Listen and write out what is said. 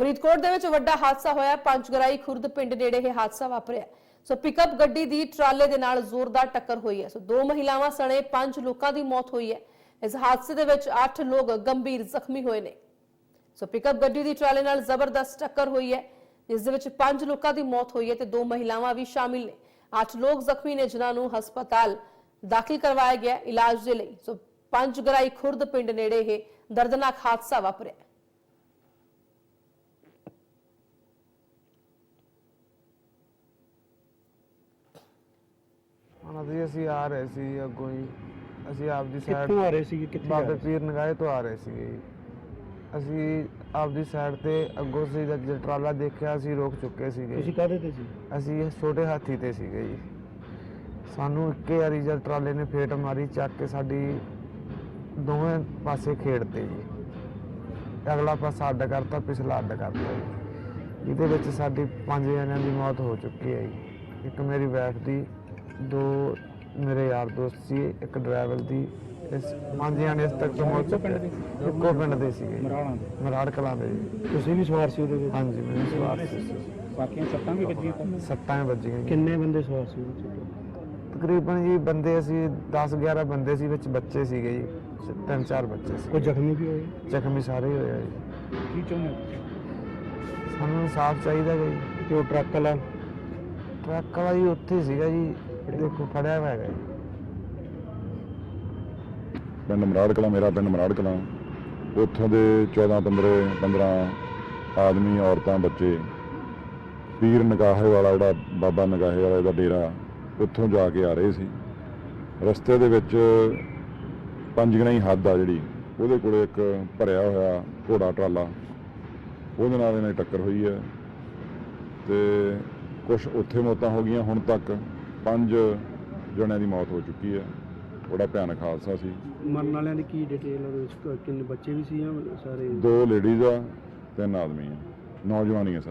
ਫਰੀਦਕੋਟ ਦੇ ਵਿੱਚ ਵੱਡਾ ਹਾਦਸਾ ਹੋਇਆ ਪੰਚਗਰਾਈ ਖੁਰਦ ਪਿੰਡ ਨੇੜੇ ਇਹ ਹਾਦਸਾ ਵਾਪਰਿਆ ਸੋ ਪਿਕਅਪ ਗੱਡੀ ਦੀ ਟਰਾਲੇ ਦੇ ਨਾਲ ਜ਼ੋਰਦਾਰ ਟੱਕਰ ਹੋਈ ਹੈ। ਸੋ ਦੋ ਮਹਿਲਾਵਾਂ ਸਣੇ ਪੰਜ ਲੋਕਾਂ ਦੀ ਮੌਤ ਹੋਈ ਹੈ। ਇਸ ਹਾਦਸੇ ਦੇ ਵਿੱਚ 8 ਲੋਕ ਗੰਭੀਰ ਜ਼ਖਮੀ ਹੋਏ ਨੇ। ਸੋ ਪਿਕਅਪ ਗੱਡੀ ਦੀ ਟਰਾਲੇ ਨਾਲ ਜ਼ਬਰਦਸਤ ਟੱਕਰ ਹੋਈ ਹੈ। ਇਸ ਦੇ ਵਿੱਚ ਪੰਜ ਲੋਕਾਂ ਦੀ ਮੌਤ ਹੋਈ ਹੈ ਤੇ ਦੋ ਮਹਿਲਾਵਾਂ ਵੀ ਸ਼ਾਮਿਲ ਨੇ। 8 ਲੋਕ ਜ਼ਖਮੀ ਨੇ, ਜਿਨ੍ਹਾਂ ਨੂੰ ਹਸਪਤਾਲ ਦਾਖਲ ਕਰਵਾਇਆ ਗਿਆ ਇਲਾਜ ਦੇ ਲਈ। ਸੋ ਪੰਚਗਰਾਈ ਖੁਰਦ ਪਿੰਡ ਨੇੜੇ ਇਹ ਦਰਦਨਾਕ ਹਾਦਸਾ ਵਾਪਰਿਆ ਹਾਂ ਜੀ ਅਸੀਂ ਆ ਰਹੇ ਸੀ ਅੱਗੋਂ ਹੀ। ਅਸੀਂ ਆਪ ਦੀ ਸਾਈਡ ਕਿੱਥੋਂ ਆ ਰਹੇ ਸੀ ਕਿੱਥੇ ਜਾ ਬਾਬੇ ਰਹੇ ਸੀ? ਪੀਰ ਨਗਾਏ ਤੋਂ ਆ ਰਹੇ ਸੀਗੇ ਜੀ। ਅਸੀਂ ਆਪ ਦੀ ਸਾਈਡ ਤੇ ਅੱਗੋਂ ਸੀ ਜਦ ਜਦ ਟਰਾਲਾ ਦੇਖਿਆ ਅਸੀਂ ਰੋਕ ਚੁੱਕੇ ਸੀਗੇ। ਤੁਸੀਂ ਕਾਹਦੇ ਤੇ ਸੀ? ਅਸੀਂ ਛੋਟੇ ਹਾਥੀ ਤੇ ਸੀਗੇ ਜੀ। ਸਾਨੂੰ ਇੱਕੇ ਵਾਰੀ ਜਦ ਟਰਾਲੇ ਨੇ ਫੇਟ ਮਾਰੀ ਚੱਕ ਕੇ ਸਾਡੀ ਦੋਵੇਂ ਪਾਸੇ ਖੇਡਤੇ ਜੀ। ਅਗਲਾ ਪਾਸਾ ਅੱਡ ਕਰਤਾ ਪਿਛਲਾ ਅੱਡ ਕਰਤਾ ਜੀ। ਇਹਦੇ ਵਿੱਚ ਸਾਡੀ ਪੰਜ ਜਣਿਆਂ ਦੀ ਮੌਤ ਹੋ ਚੁੱਕੀ ਹੈ ਜੀ। ਇੱਕ ਮੇਰੀ ਵਾਈਫ ਦੀ ਦੋ ਮੇਰੇ ਯਾਰ ਦੋਸਤ ਸੀ ਇੱਕ ਡਰਾਈਵਰ ਦੀ ਇਸ ਪੰਜ ਜਣੇ ਇਸ ਤੱਕ ਪਹੁੰਚ ਪਿੰਡ ਦੇ ਇੱਕੋ ਪਿੰਡ ਦੇ ਸੀਗੇ। ਮਰਾਣਾ ਦੇ? ਮਰਾੜ ਕਲਾਂ ਦੇ। ਜੀ ਤੁਸੀਂ ਵੀ ਸਵਾਰ ਸੀ ਉਹਦੇ ਵਿੱਚ? ਹਾਂਜੀ ਮੈਨੂੰ ਸਵਾਰ ਸੀ। ਬਾਕੀਆਂ ਸੱਟਾਂ ਵੀ ਵੱਜੀਆਂ ਤੁਹਾਨੂੰ? ਸੱਟਾਂ ਵੱਜੀਆਂ ਜੀ। ਕਿੰਨੇ ਬੰਦੇ ਸਵਾਰ ਸੀ ਉਹਦੇ ਵਿੱਚ? ਤਕਰੀਬਨ ਜੀ ਬੰਦੇ ਅਸੀਂ 10 11 ਬੰਦੇ ਸੀ ਵਿੱਚ ਬੱਚੇ ਸੀਗੇ ਜੀ। ਤਿੰਨ ਚਾਰ ਬੱਚੇ ਸੀ। ਕੋਈ ਜ਼ਖਮੀ ਵੀ ਹੋਏ? ਜ਼ਖਮੀ ਸਾਰੇ ਹੀ ਹੋਏ ਆ ਜੀ। ਕੀ ਚਾਹੁੰਦੇ ਸਾਨੂੰ ਇਨਸਾਫ ਚਾਹੀਦਾ ਗਾ ਜੀ। ਕਿ ਉਹ ਟਰੱਕ ਵਾਲਾ? ਟਰੱਕ ਵਾਲਾ ਜੀ ਉੱਥੇ ਹੀ ਸੀਗਾ ਜੀ। ਦੇਖੋ ਫੜਿਆ ਹੋਇਆ ਹੈਗਾ ਜੀ। ਪਿੰਡ ਮਰਾੜ ਕਲਾਂ, ਮੇਰਾ ਪਿੰਡ ਮਰਾੜ ਕਲਾਂ। ਉੱਥੋਂ ਦੇ 14 15 15 ਆਦਮੀ, ਔਰਤਾਂ, ਬੱਚੇ। ਪੀਰ ਨਗਾਹੇ ਵਾਲਾ ਜਿਹੜਾ ਬਾਬਾ ਨਗਾਹੇ ਵਾਲਾ, ਇਹਦਾ ਡੇਰਾ ਉੱਥੋਂ ਜਾ ਕੇ ਆ ਰਹੇ ਸੀ। ਰਸਤੇ ਦੇ ਵਿੱਚ ਪੰਜਗਣਾਈ ਹੱਦ ਆ ਜਿਹੜੀ, ਉਹਦੇ ਕੋਲੇ ਇੱਕ ਭਰਿਆ ਹੋਇਆ ਘੋੜਾ ਟਰਾਲਾ। ਉਹਦੇ ਨਾਲ ਇਹਨਾਂ ਦੀ ਟੱਕਰ ਹੋਈ ਹੈ। ਤੇ ਕੁਝ ਉੱਥੇ ਮੌਤਾਂ ਹੋ ਗਈਆਂ ਹੁਣ ਤੱਕ। ਪੰਜ ਜਣਿਆਂ ਦੀ ਮੌਤ ਹੋ ਚੁੱਕੀ ਹੈ। ਬੜਾ ਭਿਆਨਕ ਹਾਦਸਾ ਸੀ। ਮਰਨ ਵਾਲਿਆਂ ਦੀ ਕੀ ਡਿਟੇਲ ਉਹਦੇ ਵਿੱਚ ਕਿੰਨੇ ਬੱਚੇ ਵੀ ਸੀ ਜਾਂ ਸਾਰੇ ਦੋ ਲੇਡੀਜ਼ ਆ ਤਿੰਨ ਆਦਮੀ ਆ। ਨੌਜਵਾਨ ਆ ਸਰ।